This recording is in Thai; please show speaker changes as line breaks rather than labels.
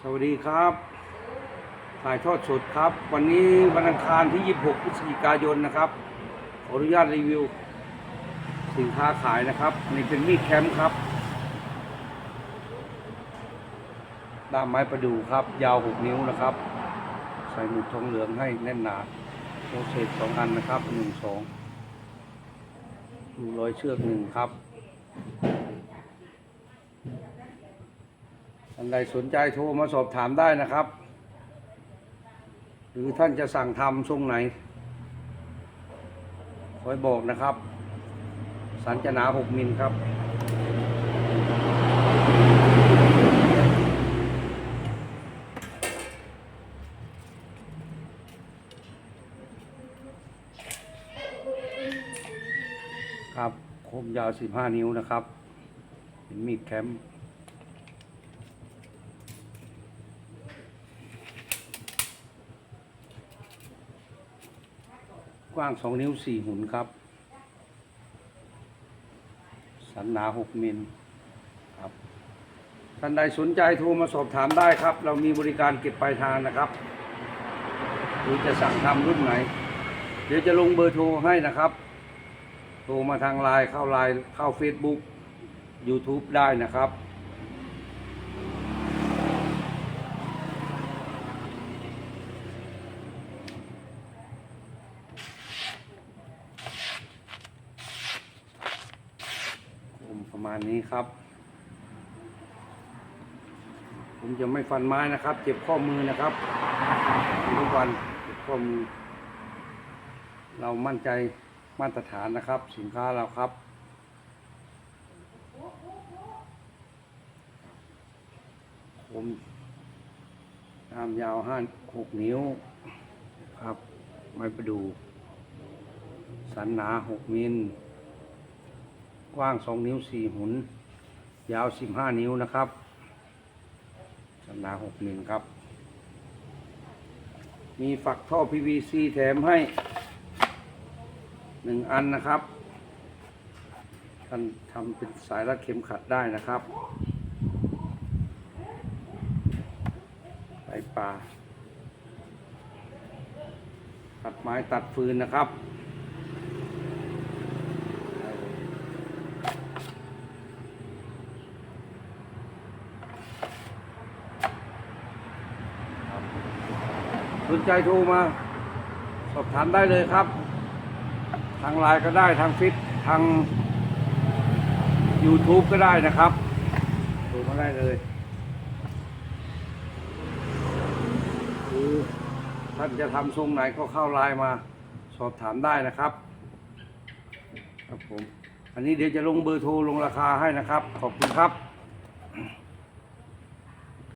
สวัสดีครับ ถ่ายทอดสดครับ วันนี้วันอังคารที่ 26 พฤศจิกายนนะครับ ขออนุญาตรีวิว สินค้าขายนะครับอันนี่เป็นมีดแคมป์ครับด้ามไม้ประดู่ครับ ยาว 6 นิ้วนะครับ ใส่หมุดทองเหลืองให้แน่นหนาโอเศษสองอันนะครับหนึ่งสองดูร้อยเชือกหนึ่งครับ ท่านใดสนใจโทรมาสอบถามได้นะครับ หรือท่านจะสั่งทำทรงไหนคอยบอกนะครับ สันจะหนาหกมิลครับครับคมยาว 15 นิ้วนะครับ เป็นมีดแคมป์ กว้าง2นิ้ว4หุนครับ สันหนา6มิลครับ ท่านใดสนใจโทรมาสอบถามได้ครับ เรามีบริการเก็บปลายทางนะครับ หรือจะสั่งทำรุ่นไหน เดี๋ยวจะลงเบอร์โทรให้นะครับ โทรมาทางไลน์เข้าไลน์เข้า Facebook YouTube ได้นะครับ ผ มาณนี้ครับ ผมจะไม่ฟันไม้นะครับ เจ็บข้อมือนะครับทุกวันเจ็บข้อมือ เรามั่นใจมาตรฐานนะครับ สินค้าเราครับ ผมตามยาวห้าหกนิ้วครับ ไม้ประดู สันหนาหกมิล กว้างสองนิ้วสี่หุน ยาวสิบห้านิ้วนะครับสันหนาหกมิลครับ มีฝักท่อ PVC แถมให้หนึ่งอันนะครับท่านทำเป็นสายรัดเข็มขัดได้นะครับไปป่าตัดไม้ตัดฟืนนะครับ สนใจโทรมาสอบถามได้เลยครับ ทางไลน์ก็ได้ทางฟิตทาง YouTube ก็ได้นะครับโทรมาได้เลยหรือท่านจะทำทรงไหนก็เข้าไลน์มาสอบถามได้นะครับ ครับผม อันนี้เดี๋ยวจะลงเบอร์โทรลงราคาให้นะครับ ขอบคุณครับ